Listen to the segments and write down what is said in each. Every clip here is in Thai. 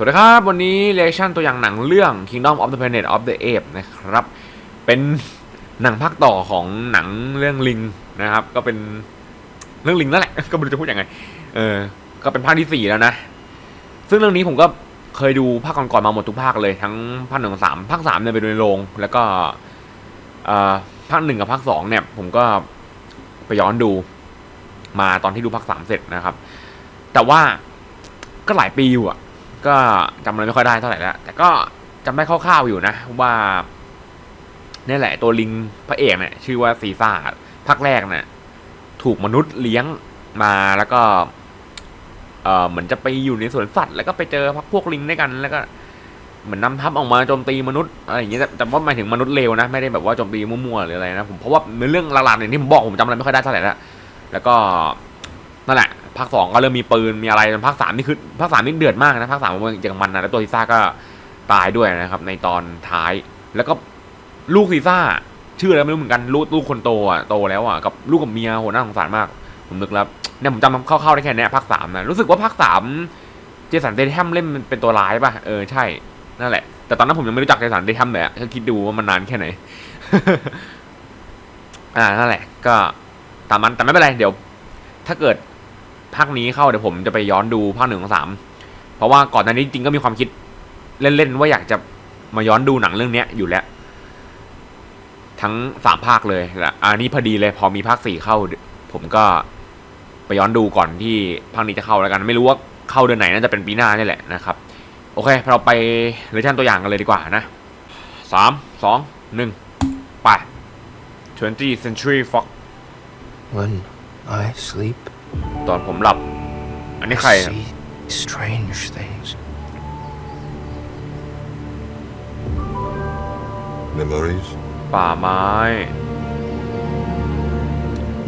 สวัสดีครับ วันนี้เรีแอคชั่นตัวอย่างหนังเรื่อง Kingdom of the Planet of the Apes นะครับ เป็นหนังภาคต่อของหนังเรื่องลิงนะครับ ก็เป็นเรื่องลิงนั่นแหละ ก็ไม่รู้จะพูดยังไง เออ ก็เป็นภาคที่สี่แล้วนะ ซึ่งเรื่องนี้ผมก็เคยดูภาคก่อนๆมาหมดทุกภาคเลยทั้งภาคหนึ่งกับสามภาคสามเนี่ยไปดูในโรงแล้วก็อ่อภาคหนึ่งกับภาคสองเนี่ย ผมก็ไปย้อนดู มาตอนที่ดูภาคสามเสร็จนะครับ แต่ว่าก็หลายปีอยู่อะ ก็จำอะไรไม่ค่อยได้เท่าไหร่แล้วแต่ก็จำได้คร่าวๆอยู่นะ ว่านี่แหละ ตัวลิงพระเอกเนี่ยชื่อว่าซีซ่าภาคแรกเนี่ยถูกมนุษย์เลี้ยงมาแล้วก็เออเหมือนจะไปอยู่ในสวนสัตว์แล้วก็ไปเจอพวกลิงด้วยกันแล้วก็เหมือนนำทัพออกมาโจมตีมนุษย์อะไรอย่างเงี้ยแต่แต่ว่าหมายถึงมนุษย์เลวนะไม่ได้แบบว่าโจมตีมั่วๆหรืออะไรนะผมเพราะว่าในเรื่องหลักๆเนี่ยที่ผมบอกผมจำอะไรไม่ค่อยได้เท่าไหร่แล้วแล้วก็ นั่นแหละภาคสองก็เริ่มมีปืนมีอะไรภาคสามนี่คือภาคสามนี่เดือดมากนะภาคสามมันอย่างมันนะแล้วตัวซีซ่าก็ตายด้วยนะครับ ในตอนท้าย แล้วก็ลูกซีซ่า ชื่ออะไรไม่รู้เหมือนกันลูกลูกคนโตอะโตแล้วอะกับลูกกับเมียโหน่าสงสารมาก ผมนึกแล้วเนี่ยผมจำคร่าวๆได้แค่เนี้ยภาคสามนะรู้สึกว่าภาคสามเจสันเดทแฮมเล่นเป็นตัวร้ายป่ะเออใช่นั่นแหละ แต่ตอนนั้นผมยังไม่รู้จักเจสันเดทแฮมเลยก็คิดดูว่ามันนานแค่ไหนอ่านั่นแหละ ก็ตามมันแต่ไม่เป็นไรเดี๋ยว ถ้าเกิด ภาคนี้เข้าเดี๋ยวผมจะไปย้อนดูภาคหนึ่งของสามเพราะว่าก่อนหน้านี้จริงก็มีความคิดเล่นๆว่าอยากจะมาย้อนดูหนังเรื่องเนี้ยอยู่แล้ว ทั้งสามภาคเลยและอันนี้พอดีเลยพอมีภาคสี่เข้า ผมก็ไปย้อนดูก่อนที่ภาคนี้จะเข้าแล้วกัน ไม่รู้ว่าเข้าเดือนไหนน่าจะเป็นปีหน้านี่แหละนะครับ โอเค เราไปเรชั่นตัวอย่างกันเลยดีกว่านะสามสองหนึ่งไป 20th Century Fox When I sleep, ตอนผมหลับ อันนี้ใคร I อะ see strange things. Memories? ป่าไม้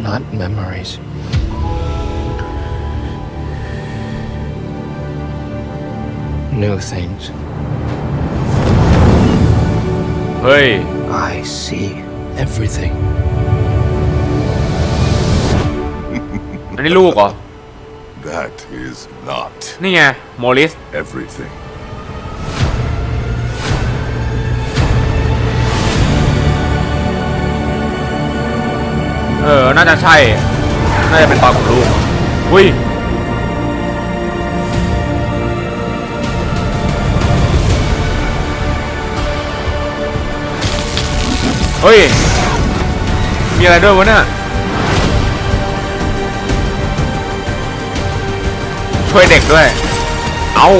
Not memories. New things. เฮ้ย I see everything. อันนี้ลูกเหรอ That is not นี่ไงโมลิส everything. เออ น่าจะใช่ น่าจะเป็นตอนของลูก อุ้ย เฮ้ย มีอะไรด้วยวะเนี่ย ช่วยเด็กด้วย เอา้า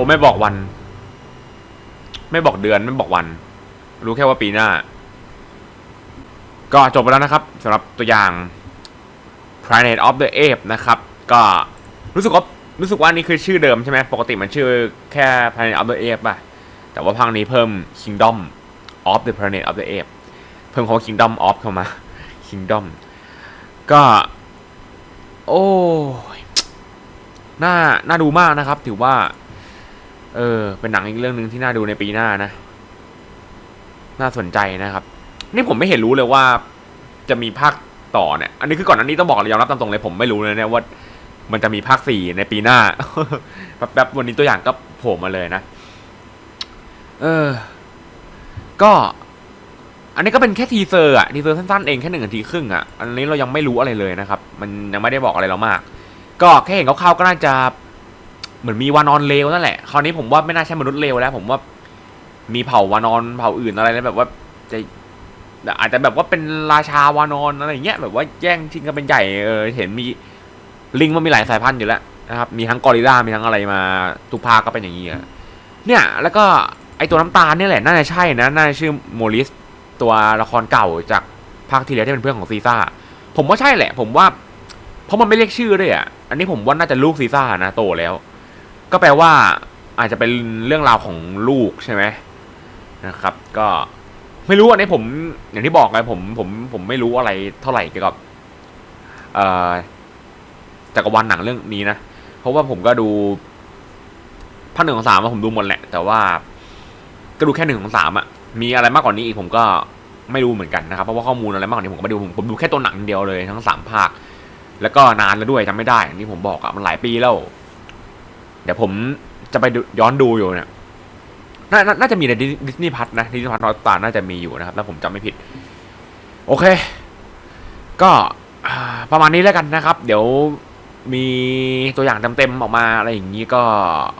อ้ไม่บอกวัน ไม่บอกเดือนไม่บอกวัน รู้แค่ว่าปีหน้า ก็จบไปแล้วนะครับสำหรับตัวอย่าง Planet of the Apes นะครับ ก็รู้สึกว่ารู้สึกว่านี่คือชื่อเดิมใช่ไหมปกติมันชื่อแค่ Planet of the Apes ป่ะ แต่ว่าภาคนี้เพิ่ม Kingdom of the Planet of the Apes เพิ่มคำว่า Kingdom of เข้ามา Kingdom ก็ โอ้ยน่า น่าดูมากนะครับ ถือว่า เออ เป็นหนังอีกเรื่องหนึ่งที่น่าดูในปีหน้านะ น่าสนใจนะครับ นี่ผมไม่เห็นรู้เลยว่า จะมีภาคต่อเนี่ย อันนี้คือก่อนอันนี้ต้องบอกเลยยอมรับตามตรงเลยผมไม่รู้เลยเนี่ยว่า มันจะมีภาคสี่ในปีหน้า แป๊บๆวันนี้ตัวอย่างก็โผล่มาเลยนะ เออ ก็ อันนี้ก็เป็นแค่ทีเซอร์อะทีเซอร์สั้นๆเองแค่หนึ่งนาทีครึ่งอะอันนี้เรายังไม่รู้อะไรเลยนะครับ มันยังไม่ได้บอกอะไรเรามาก ก็แค่เห็นคร่าวๆก็น่าจะ เหมือนมีวานอนเลวนั่นแหละ คราวนี้ผมว่าไม่น่าใช่มนุษย์เลวแล้ว ผมว่ามีเผ่าวานอนเผ่าอื่นอะไรแล้วแบบว่าจะอาจจะแบบว่าเป็นราชาวานอนอะไรเงี้ยแบบว่าแย่งชิงกันเป็นใหญ่เออเห็นมีลิงมันมีหลายสายพันธุ์อยู่แล้วนะครับมีทั้งกอริลลามีทั้งอะไรมาทุกภาคก็เป็นอย่างนี้อะเนี่ยแล้วก็ไอตัวน้ำตาลเนี่ยแหละน่าจะใช่นะน่าจะชื่อโมลิสตัวละครเก่าจากภาคที่แล้วที่เป็นเพื่อนของซีซ่าผมว่าใช่แหละ ผมว่าเพราะมันไม่เรียกชื่อด้วยอะอันนี้ผมว่าน่าจะลูกซีซ่านะโตแล้ว ก็แปลว่าอาจจะเป็นเรื่องราวของลูกใช่ไหมนะครับ ก็ไม่รู้อันนี้ผมอย่างที่บอกไงผมผมผมไม่รู้อะไรเท่าไหร่เกี่ยวกับจักรวาลหนังเรื่องนี้นะ เพราะว่าผมก็ดูภาคหนึ่งของสามผมดูหมดแหละ แต่ว่าก็ดูแค่หนึ่งของสามอะมีอะไรมากกว่านี้อีกผมก็ไม่รู้เหมือนกันนะครับ เพราะว่าข้อมูลอะไรมากกว่านี้ผมก็ไม่ดูผมผมดูแค่ตัวหนังเดียวเลยทั้งสามภาค แล้วก็นานแล้วด้วยจำไม่ได้อย่างที่ผมบอกอะมันหลายปีแล้ว เดี๋ยวผมจะไปย้อนดูอยู่เนี่ยนนน่าจะมีในดิสนีย์พัทนะดิสนีย์พัทนอตาน่าจะมีอยู่นะครับถ้าผมจำไม่ผิด โอเค ก็ประมาณนี้แล้วกันนะครับ เดี๋ยวมีตัวอย่างเต็มๆออกมาอะไรอย่างนี้ก็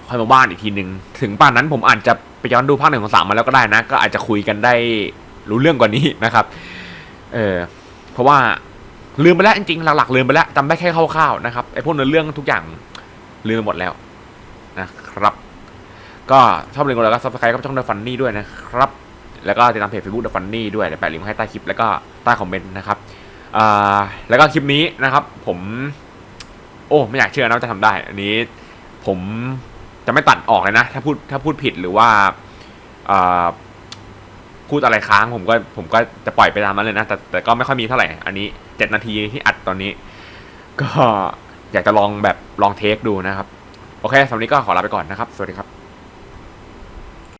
ค่อยมาบ้านอีกทีหนึ่งถึงป่านนั้นผมอาจจะไปย้อนดูภาคหนึ่งของสามมาแล้วก็ได้นะ ก็อาจจะคุยกันได้รู้เรื่องกว่านี้นะครับ เออเพราะว่าลืมไปแล้วจริงๆหลักๆลืมไปแล้วจำได้แค่คร่าวๆนะครับไอ้พวกเนื้อเรื่องทุกอย่างลืมไปหมดแล้ว นะครับ ก็ชอบเล่นกันแล้วก็ซับสไครต์กับช่องเดอะฟันนี่ด้วยนะครับ แล้วก็ติดตามเพจ Facebook The Funny ด้วยเดี๋ยวแปะลิงก์ให้ใต้คลิปแล้วก็ใต้คอมเมนต์นะครับแล้วก็คลิปนี้นะครับ ผม โอ้ไม่อยากเชื่อนะว่าจะทำได้ อันนี้ผมจะไม่ตัดออกเลยนะ ถ้าพูดถ้าพูดผิดหรือว่าพูดอะไรค้างผมก็ผมก็จะปล่อยไปตามนั้นเลยนะแต่แต่ก็ไม่ค่อยมีเท่าไหร่ อันนี้เจ็ดนาทีที่อัดตอนนี้ ก็อยากจะลองแบบลองเทคดูนะครับ โอเคสำหรับนี้ก็ขอลาไปก่อนนะครับ สวัสดีครับ